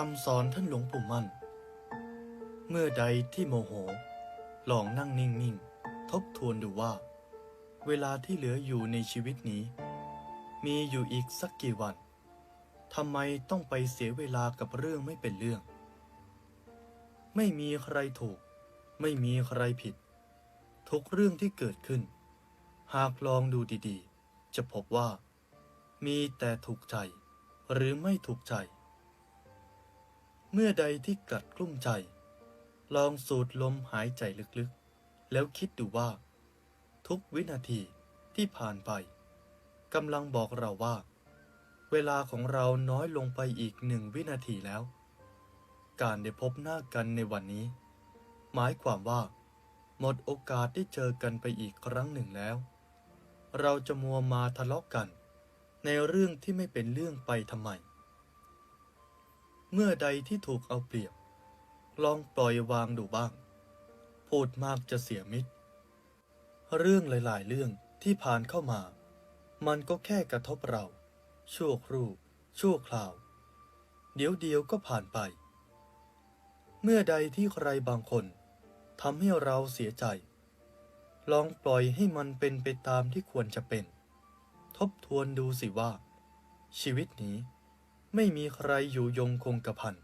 คำสอนท่านหลวงปู่มั่น เมื่อใดที่โมโห ลองนั่งนิ่งๆ ทบทวนดูว่า เวลาที่เหลืออยู่ในชีวิตนี้ มีอยู่อีกสักกี่วันทำไมต้องไปเสียเวลากับเรื่องไม่เป็นเรื่อง ไม่มีใครถูก ไม่มีใครผิด ทุกเรื่องที่เกิดขึ้น หากลองดูดีๆ จะพบว่า มีแต่ถูกใจ หรือไม่ถูกใจ เมื่อใดที่กัดกลุ้มใจ ลองสูดลมหายใจลึกๆ แล้วคิดดูว่า ทุกวินาทีที่ผ่านไปกำลังบอกเราว่า เวลาของเราน้อยลงไปอีกหนึ่งวินาทีแล้ว การได้พบหน้ากันในวันนี้ หมายความว่า หมดโอกาสได้เจอกันไปอีกครั้งหนึ่งแล้ว เราจะมัวมาทะเลาะกัน ในเรื่องที่ไม่เป็นเรื่องไปทำไม เมื่อใดที่ถูกเอาเปรียบ ลองปล่อยวางดูบ้าง พูดมากจะเสียมิตร เรื่องหลาย ๆ เรื่องที่ผ่านเข้ามา มันก็แค่กระทบเรา ชั่วครู่ ชั่วคราว เดี๋ยวเดียวก็ผ่านไป เมื่อใดที่ใครบางคนทำให้เราเสียใจ ลองปล่อยให้มันเป็นไปตามที่ควรจะเป็น ทบทวนดูสิว่า ชีวิตนี้ ไม่มีใครอยู่ยงคงกระพัน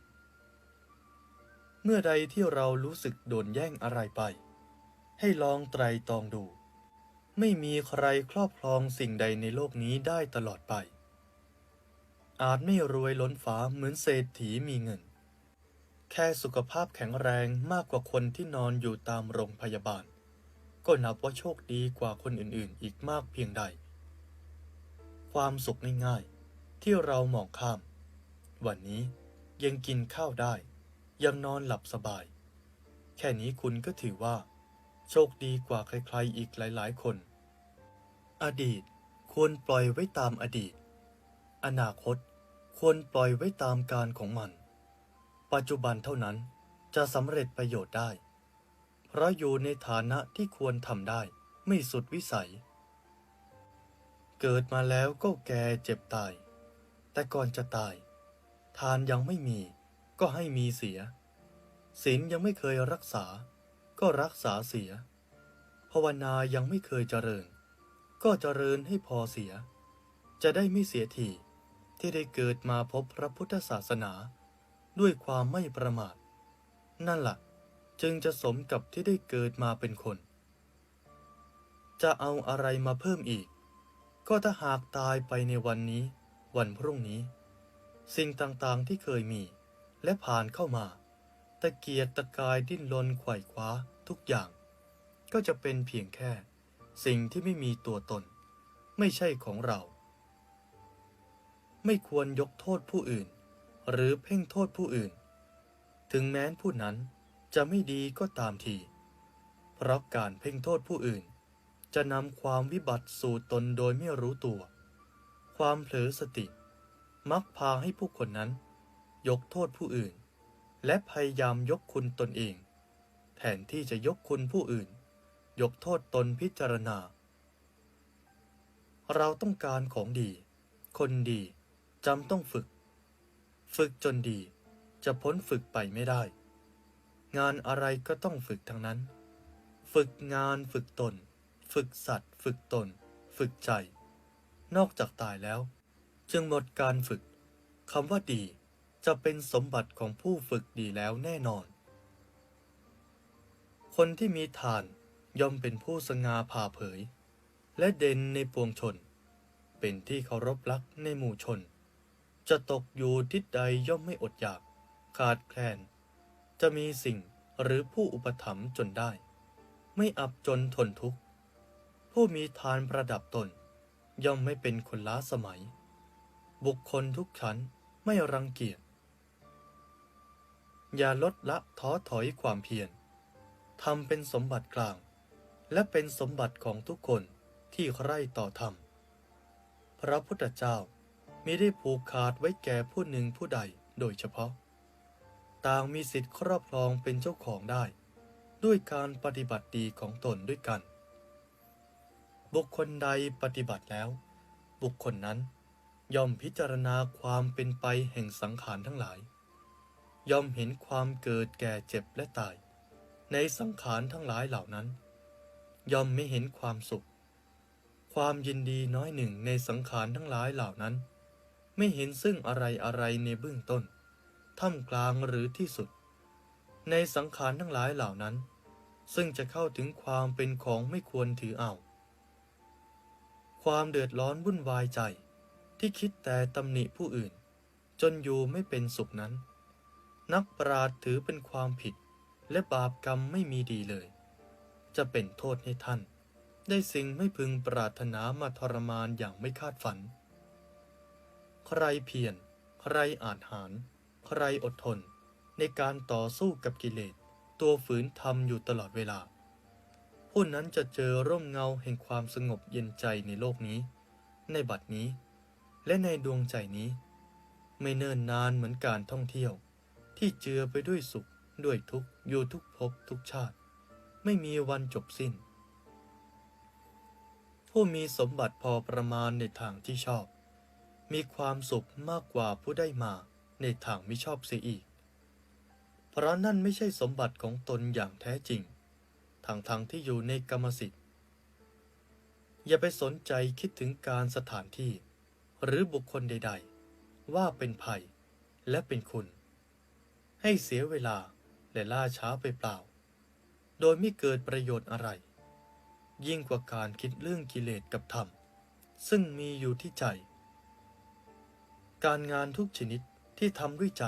เมื่อใดที่เรารู้สึกโดนแย่งอะไรไป ให้ลองไตรตรองดู ไม่มีใครครอบครองสิ่งใดในโลกนี้ได้ตลอดไป อาจไม่รวยล้นฟ้าเหมือนเศรษฐีมีเงิน แค่สุขภาพแข็งแรงมากกว่าคนที่นอนอยู่ตามโรงพยาบาล ก็นับว่าโชคดีกว่าคนอื่นๆ อีกมากเพียงใด ความสุขง่ายๆที่เรามองข้าม วันนี้ยังกินข้าวได้ ยังนอนหลับสบาย แค่นี้คุณก็ถือว่า โชคดีกว่าใครๆอีกหลายๆคน อดีตควรปล่อยไว้ตามอดีต อนาคตควรปล่อยไว้ตามการของมัน ปัจจุบันเท่านั้นจะสำเร็จประโยชน์ได้ เพราะอยู่ในฐานะที่ควรทำได้ไม่สุดวิสัย เกิดมาแล้วก็แก่เจ็บตาย แต่ก่อนจะตาย ทานยังไม่มี ก็ให้มีเสีย ศีลยังไม่เคยรักษา ก็รักษาเสีย ภาวนายังไม่เคยเจริญ ก็เจริญให้พอเสีย จะได้ไม่เสียทีที่ได้เกิดมาพบพระพุทธศาสนา ด้วยความไม่ประมาท นั่นละ่ะ จึงจะสมกับที่ได้เกิดมาเป็นคน จะเอาอะไรมาเพิ่มอีก ก็ถ้าหากตายไปในวันนี้ วันพรุ่งนี้ สิ่งต่างๆที่เคยมี และผ่านเข้ามา ตะเกียกตะกายดิ้นรนไขว่คว้าทุกอย่าง ก็จะเป็นเพียงแค่ สิ่งที่ไม่มีตัวตน ไม่ใช่ของเรา ไม่ควรยกโทษผู้อื่น หรือเพ่งโทษผู้อื่น ถึงแม้นผู้นั้นจะไม่ดีก็ตามทีเพราะการเพ่งโทษผู้อื่น จะนำความวิบัติสู่ตนโดยไม่รู้ตัว ความเผลอสติ มักพาให้ผู้คนนั้น ยกโทษผู้อื่น และพยายามยกคุณตนเอง แทนที่จะยกคุณผู้อื่น ยกโทษตนพิจารณา เราต้องการของดี คนดีจำต้องฝึก ฝึกจนดีจะพ้นฝึกไปไม่ได้ งานอะไรก็ต้องฝึกทั้งนั้น ฝึกงานฝึกตน ฝึกสัตว์ ฝึกตน ฝึกใจ นอกจากตายแล้ว จึงหมดการฝึกคำว่าดีจะเป็นสมบัติของผู้ฝึกดีแล้วแน่นอน คนที่มีฐานย่อมเป็นผู้สง่าผ่าเผย และเด่นในปวงชน เป็นที่เคารพรักในหมู่ชน จะตกอยู่ทิศใดย่อมไม่อดอยาก ขาดแคลน จะมีสิ่งหรือผู้อุปถัมภ์จนได้ ไม่อับจนทนทุกข์ ผู้มีทานประดับตน ย่อมไม่เป็นคนล้าสมัย บุคคลทุกชั้นไม่รังเกียจ อย่าลดละท้อถอยความเพียรทำเป็นสมบัติกลาง และเป็นสมบัติของทุกคนที่ใคร่ต่อธรรม พระพุทธเจ้ามิได้ผูกขาดไว้แก่ผู้หนึ่งผู้ใดโดยเฉพาะ ต่างมีสิทธิครอบครองเป็นเจ้าของได้ ด้วยการปฏิบัติดีของตนด้วยกัน บุคคลใดปฏิบัติแล้ว บุคคลนั้น ย่อมพิจารณาความเป็นไปแห่งสังขารทั้งหลาย ย่อมเห็นความเกิดแก่เจ็บและตาย ในสังขารทั้งหลายเหล่านั้น ย่อมไม่เห็นความสุข ความยินดีน้อยหนึ่งในสังขารทั้งหลายเหล่านั้น ไม่เห็นซึ่งอะไรอะไรในเบื้องต้น ท่ามกลางหรือที่สุด ในสังขารทั้งหลายเหล่านั้น ซึ่งจะเข้าถึงความเป็นของไม่ควรถือเอา ความเดือดร้อนวุ่นวายใจ ที่คิดแต่ตำหนิผู้อื่น จนอยู่ไม่เป็นสุขนั้น นักปราชถือเป็นความผิด และบาปกรรมไม่มีดีเลย จะเป็นโทษให้ท่าน ได้สิ่งไม่พึงปรารถนามาทรมานอย่างไม่คาดฝัน ใครเพียรใครอาจหาร ใครอดทน ในการต่อสู้กับกิเลส ตัวฝืนทำอยู่ตลอดเวลา ผู้นั้นจะเจอร่มเงาแห่งความสงบเย็นใจในโลกนี้ ในบัดนี้ และในดวงใจนี้ ไม่เนิ่นนานเหมือนการท่องเที่ยว ที่เจือไปด้วยสุขด้วยทุกข์อยู่ทุกภพทุกชาติ ไม่มีวันจบสิ้น ผู้มีสมบัติพอประมาณในทางที่ชอบ มีความสุขมากกว่าผู้ได้มาในทางไม่ชอบเสียอีก เพราะนั่นไม่ใช่สมบัติของตนอย่างแท้จริงทางทางที่อยู่ในกรรมสิทธิ์ อย่าไปสนใจคิดถึงการสถานที่ หรือบุคคลใด ๆ ว่าเป็นภัยและเป็นคุณ ให้เสียเวลาและล่าช้าไปเปล่า โดยไม่เกิดประโยชน์อะไร ยิ่งกว่าการคิดเรื่องกิเลสกับธรรม ซึ่งมีอยู่ที่ใจ การงานทุกชนิดที่ทำด้วยใจ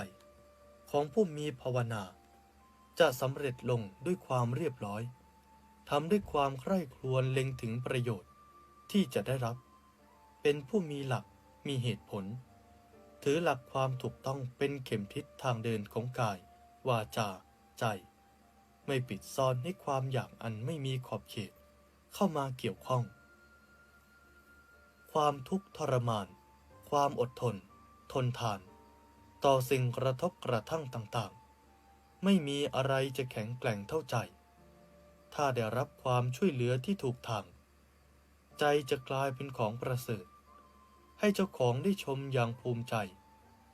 ของผู้มีภาวนา จะสำเร็จลงด้วยความเรียบร้อยทำด้วยความใคร่ครวญเล็งถึงประโยชน์ที่จะได้รับ เป็นผู้มีหลัก มีเหตุผล ถือหลักความถูกต้องเป็นเข็มทิศทางเดินของกาย วาจา ใจ ไม่ปิดซ่อนให้ความอยากอันไม่มีขอบเขต เข้ามาเกี่ยวข้อง ความทุกข์ทรมาน ความอดทน ทนทาน ต่อสิ่งกระทบกระทั่งต่างๆ ไม่มีอะไรจะแข็งแกร่งเท่าใจ ถ้าได้รับความช่วยเหลือที่ถูกทางใจจะกลายเป็นของประเสริฐ ให้เจ้าของได้ชมอย่างภูมิใจ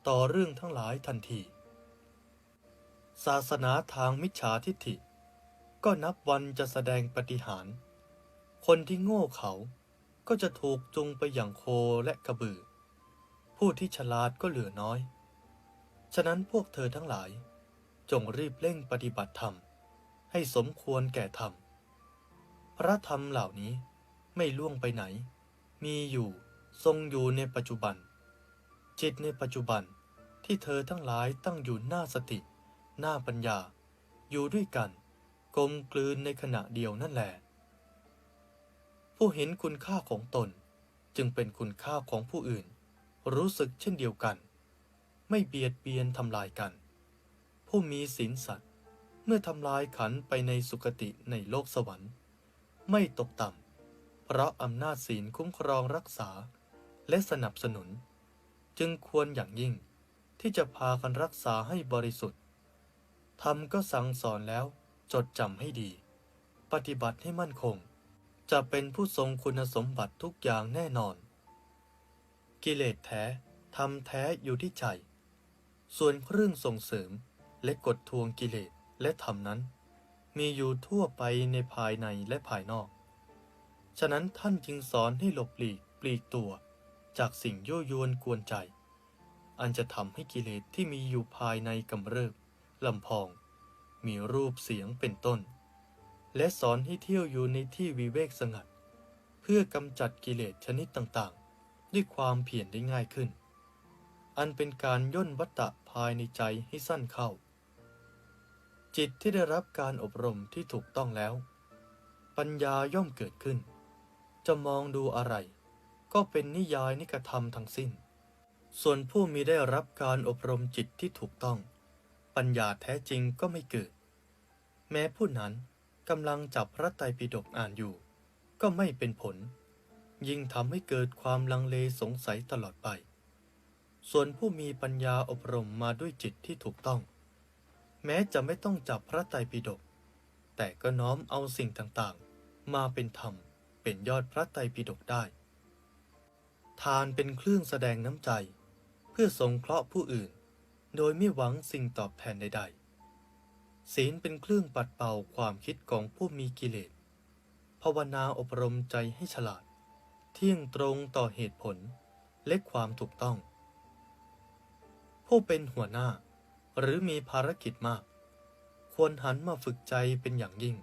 ต่อเรื่องทั้งหลายทันที ศาสนาทางมิจฉาทิฏฐิ ก็นับวันจะแสดงปฏิหาร คนที่โง่เขาก็จะถูกจูงไปอย่างโคและกระบือ ผู้ที่ฉลาดก็เหลือน้อย ฉะนั้นพวกเธอทั้งหลาย จงรีบเร่งปฏิบัติธรรม ให้สมควรแก่ธรรม พระธรรมเหล่านี้ไม่ล่วงไปไหน มีอยู่ ทรงอยู่ในปัจจุบัน จิตในปัจจุบันที่เธอทั้งหลายตั้งอยู่หน้าสติ หน้าปัญญา อยู่ด้วยกัน กลมกลืนในขณะเดียวนั่นแหละผู้เห็นคุณค่าของตนจึงเป็นคุณค่าของผู้อื่น รู้สึกเช่นเดียวกัน ไม่เบียดเบียนทำลายกัน ผู้มีศีลสัตว์เมื่อทำลายขันไปในสุคติในโลกสวรรค์ ไม่ตกต่ำเพราะอำนาจศีลคุ้มครองรักษา และสนับสนุน จึงควรอย่างยิ่งที่จะพากันรักษาให้บริสุทธิ์ธรรมก็สั่งสอนแล้วจดจำให้ดี ปฏิบัติให้มั่นคง จะเป็นผู้ทรงคุณสมบัติทุกอย่างแน่นอน กิเลสแท้ทำแท้อยู่ที่ใจ ส่วนเครื่องส่งเสริมและกดทวงกิเลสและธรรมนั้น มีอยู่ทั่วไปในภายในและภายนอก ฉะนั้นท่านจึงสอนให้หลบหลีกปลีกตัว จากสิ่งยั่วยวนกวนใจ อันจะทำให้กิเลสที่มีอยู่ภายในกำเริบลำพอง มีรูปเสียงเป็นต้น และสอนให้เที่ยวอยู่ในที่วิเวกสงัด เพื่อกำจัดกิเลสชนิดต่างๆ ด้วยความเพียรได้ง่ายขึ้น อันเป็นการย่นวัตตะภายในใจให้สั้นเข้า จิตที่ได้รับการอบรมที่ถูกต้องแล้ว ปัญญาย่อมเกิดขึ้น จะมองดูอะไร ก็เป็นนิยายนิกธรรมทั้งสิ้น ส่วนผู้มีได้รับการอบรมจิตที่ถูกต้อง ปัญญาแท้จริงก็ไม่เกิด แม้ผู้นั้นกำลังจับพระไตรปิฎกอ่านอยู่ ก็ไม่เป็นผล ยิ่งทำให้เกิดความลังเลสงสัยตลอดไป ส่วนผู้มีปัญญาอบรมมาด้วยจิตที่ถูกต้อง แม้จะไม่ต้องจับพระไตรปิฎกแต่ก็น้อมเอาสิ่งต่างๆ มาเป็นธรรมเป็นยอดพระไตรปิฎกได้ ทานเป็นเครื่องแสดงน้ำใจ เพื่อสงเคราะห์ผู้อื่น โดยไม่หวังสิ่งตอบแทนใดๆ ศีลเป็นเครื่องปัดเป่าความคิดของผู้มีกิเลส ภาวนาอบรมใจให้ฉลาด เที่ยงตรงต่อเหตุผลและความถูกต้อง ผู้เป็นหัวหน้าหรือมีภารกิจมาก ควรหันมาฝึกใจเป็นอย่างยิ่ง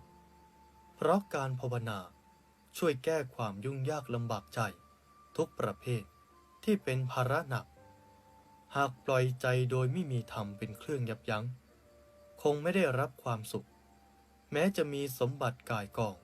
เพราะการภาวนาช่วยแก้ความยุ่งยากลำบากใจ ทุกประเภทที่เป็นภาระหนัก หากปล่อยใจโดยไม่มีธรรมเป็นเครื่องยับยัง้ง คงไม่ได้รับความสุข แม้จะมีสมบัติกายกอง